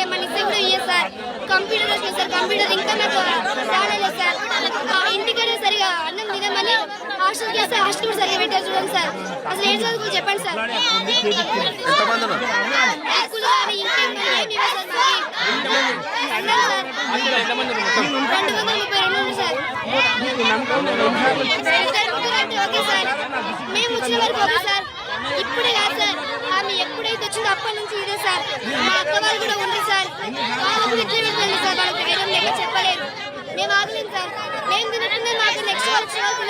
వాళ్ళకి ఏమైనా ఇస్తే సార్. కంప్యూటర్ వచ్చింది కంప్యూటర్ ఇంకా నాకు రాలేదు సార్. ఇంటికనే సరిగా అన్నం తినమని హాస్టల్ చేస్తే హాస్టల్ కూడా సరిగా పెట్టారు చూడండి సార్. అసలు ఏం చదువుకో చెప్పండి సార్. రెండు వందల ముప్పై రెండు ఉంది సార్. మేము వచ్చిన వరకు ఓకే సార్. ఇప్పుడే కాదు సార్. ఆమె ఎప్పుడైతే వచ్చిందో అప్పటి నుంచి ఇదే సార్. మా అక్క వాళ్ళు కూడా మేము ఇట్లా వెళ్ళండి సార్ వాళ్ళకి ధైర్యం లేక చెప్పలేదు. మేము ఆగలేము సార్ మేము తినట్టు మేము మాకు నెక్స్ట్ వచ్చే వాళ్ళు